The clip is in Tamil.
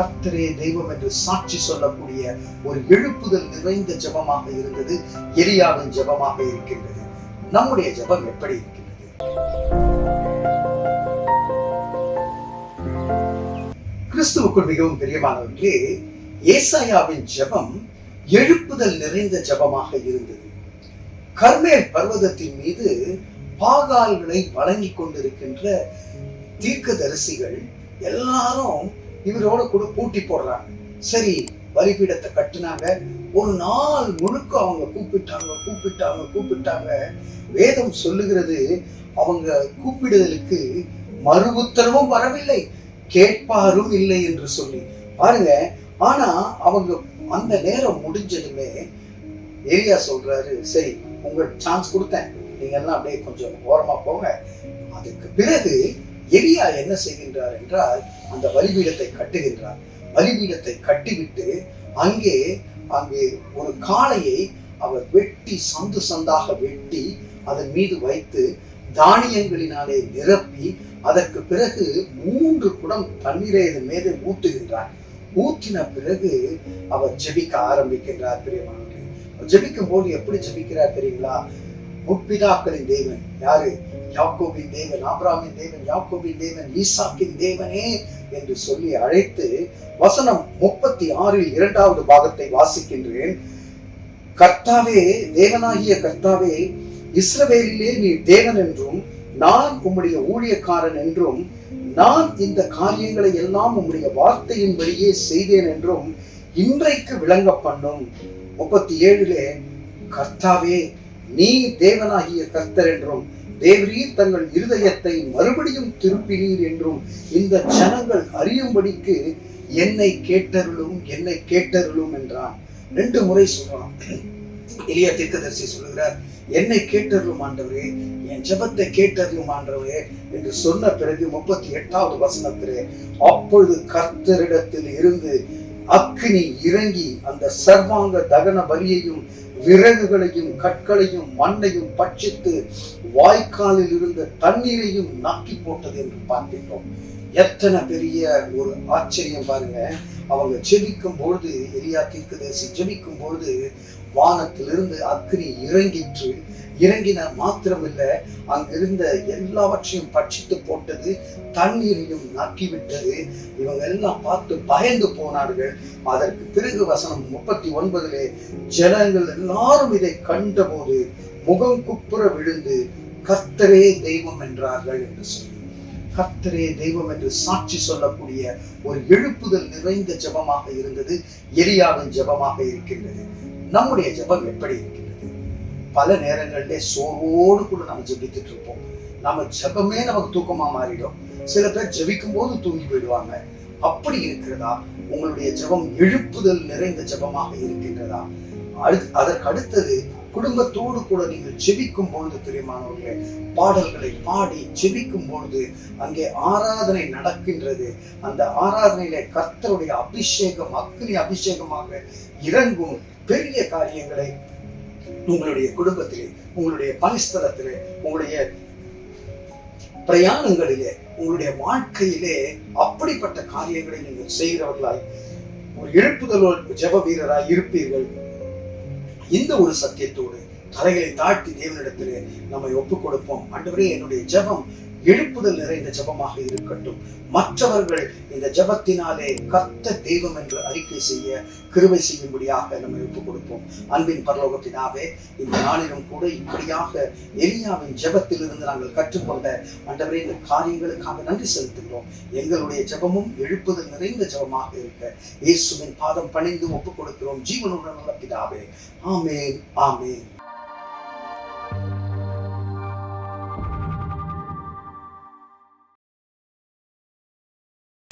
கர்த்தரே தெய்வம் என்று சாட்சி சொல்லக்கூடிய ஒரு எழுப்புதல் நிறைந்த ஜெபமாக இருந்தது. எலியாவின் ஜெபமாக இருக்கின்றது. நம்முடைய ஜெபம் எப்படி இருக்கின்றது? கிறிஸ்துவுக்குள் மிகவும் பிரியமானவர்களே ஏசாயாவின் ஜெபம் எழுப்புதல் நிறைந்த ஜெபமாக இருந்தது. கர்மேல் பர்வதத்தின் மீது பாகால்களை வழங்கி கொண்டிருக்கின்ற தீர்க்க தரிசிகள் எல்லாரும் இவரோட கூட பூட்டி போடுறாங்க. சரி பலிபீடத்தை கட்டினாங்க. ஒரு நாள் முழுக்க அவங்க கூப்பிட்டாங்க கூப்பிட்டாங்க கூப்பிட்டாங்க. வேதம் சொல்லுகிறது அவங்க கூப்பிடுதலுக்கு மறு உத்தரவும் வரவில்லை. கேட்பாரும் இல்லை என்று சொல்லி. பாருங்க ஆனா அவங்க அந்த நேரம் முடிஞ்சதுமே ஏரியா சொல்றாரு சரி உங்களுக்கு சான்ஸ் கொடுத்தேன். நீங்க எல்லாம் அப்படியே கொஞ்சம் ஓரமா போங்க. அதுக்கு பிறகு எரியா என்ன செய்கின்றார் என்றால் அந்த பலிபீடத்தை கட்டுகின்றார். பலிபீடத்தை கட்டிவிட்டு அங்கே அங்கே ஒரு காளையை அவர் வெட்டி சந்து சந்தாக வெட்டி அதன் மீது வைத்து தானியங்களினாலே நிரப்பி அதற்கு பிறகு மூன்று குடம் தண்ணீரை இதன் மீது ஊற்றுகின்றார் ஊற்றின பிறகு அவர் ஜெபிக்க ஆரம்பிக்கின்றார் பிரியமானவர்களே. ஜெபிக்கும் போது எப்படி ஜெபிக்கிறார் தெரியுங்களா? முற்பிதாக்களின் தெய்வன் யாரு? யாக்கோபின் தேவன் ஆப்ராமின் தேவன் யாக்கோபின் தேவன் ஈசாக்கின் தேவனே என்று சொல்லி அழைத்து வசனம் முப்பத்தி ஆறில் இரண்டாவது பாகத்தை வாசிக்கின்றேன். கர்த்தாவே தேவனாகிய கர்த்தாவே இஸ்ரவேலிலே நீ தேவன் என்றும் நான் உம்முடைய ஊழியக்காரன் என்றும் நான் இந்த காரியங்களை எல்லாம் உம்முடைய வார்த்தையின்படியே செய்தேன் என்றும் இன்றைக்கு விளங்க பண்ணும். முப்பத்தி ஏழிலே கர்த்தாவே நீ தேவனாகிய கர்த்தர் என்றும் தேவரீர் தங்கள் இருதயத்தை மறுபடியும் திருப்பினீர் என்றும் இந்த ஜனங்கள் அறியும்படிக்கு என்னை கேட்டருளும் என்னை கேட்டருளும் என்றான். ரெண்டு முறை சொல்றான். எளிய தீர்க்கதரிசி சொல்லுகிறார் என்னை கேட்டருளும் ஆண்டவரே என் ஜெபத்தை கேட்டருளும் ஆண்டவரே என்று சொன்ன பிறகு முப்பத்தி எட்டாவது வசனத்திலே அப்பொழுது கர்த்தரிடத்தில் இருந்து அக்னி இறங்கி அந்த சர்வாங்க தகன பலியையும் விறகுகளையும் கற்களையும் மண்ணையும் பட்சித்து வாய்க்காலில் இருந்த தண்ணீரையும் நாக்கி போட்டது என்று பார்க்கின்றோம். எத்தனை பெரிய ஒரு ஆச்சரியம் பாருங்க. அவங்க ஜெபிக்கும் பொழுது எலியா தீர்க்கதரிசி ஜெபிக்கும் பொழுது வானத்திலிருந்து அக்னி இறங்கிற்று. இறங்கின மாத்திரமில்ல அங்கிருந்த எல்லாவற்றையும் பட்சித்து போட்டது தண்ணீரையும் நக்கிவிட்டது. இவங்க எல்லாம் பார்த்து பயந்து போனார்கள். அதற்கு பிறகு வசனம் முப்பத்தி ஒன்பதிலே ஜனங்கள் எல்லாரும் இதை கண்டபோது முகம் குப்புற விழுந்து கத்தரே தெய்வம் என்றார்கள் என்று சொல்லி. கர்த்தரே தெய்வம் என்று சாட்சி சொல்லக்கூடிய ஒரு எழுப்புதல் நிறைந்த ஜெபமாக இருந்தது. எலியாவின் ஜெபமாக இருக்கின்றது. நம்முடைய ஜெபம் எப்படி இருக்கின்றது? பல நேரங்களிலே சோர்வோடு கூட நம்ம ஜெபித்துட்டு இருப்போம். நம்ம ஜெபமே நமக்கு தூக்கமா மாறிடும். சில பேர் ஜபிக்கும் போது தூங்கி போயிடுவாங்க. அப்படி இருக்கிறதா? உங்களுடைய ஜெபம் எழுப்புதல் நிறைந்த ஜெபமாக இருக்கின்றதா? அடு அதற்கு அடுத்தது குடும்பத்தோடு கூட நீங்கள் ஜெபிக்கும் பொழுது பிரியமானவர்களே பாடல்களை பாடி ஜெபிக்கும் பொழுது அங்கே ஆராதனை நடக்கின்றது. அந்த ஆராதனையில கர்த்தருடைய அபிஷேகம் அக்னி அபிஷேகமாக இறங்கும் பெரிய காரியங்களை உங்களுடைய குடும்பத்திலே உங்களுடைய பணிஸ்தலத்திலே உங்களுடைய பிரயாணங்களிலே உங்களுடைய வாழ்க்கையிலே அப்படிப்பட்ட காரியங்களை நீங்கள் செய்கிறவர்களாய் ஒரு எழுப்புதலோடு ஜெப வீரராய் இருப்பீர்கள். இந்த ஒரு சத்தியத்தோடு தலைகளை தாழ்த்தி தேவனிடத்திலே நம்மை ஒப்புக் கொடுப்போம் அன்றுவரே என்னுடைய ஜெபம் எழுப்புதல் நிறைந்த ஜெபமாக இருக்கட்டும். மற்றவர்கள் இந்த ஜெபத்தினாலே கர்த்த தெய்வம் என்று அறிக்கை செய்ய கிருவை செய்யும்படியாக நம்மை ஒப்புக் கொடுப்போம். அன்பின் பரலோகத்தினாவே இந்த நாளிலும் கூட இப்படியாக எலியாவின் ஜபத்திலிருந்து நாங்கள் கற்றுக்கொண்ட அண்டவரே இந்த காரியங்களுக்காக நன்றி செலுத்துகிறோம். எங்களுடைய ஜெபமும் எழுப்புதல் நிறைந்த ஜெபமாக இருக்க இயேசுவின் பாதம் பணிந்து ஒப்புக் கொடுக்கிறோம். ஜீவனுடன் உள்ள பிதாவே. ஆமே ஆமென்.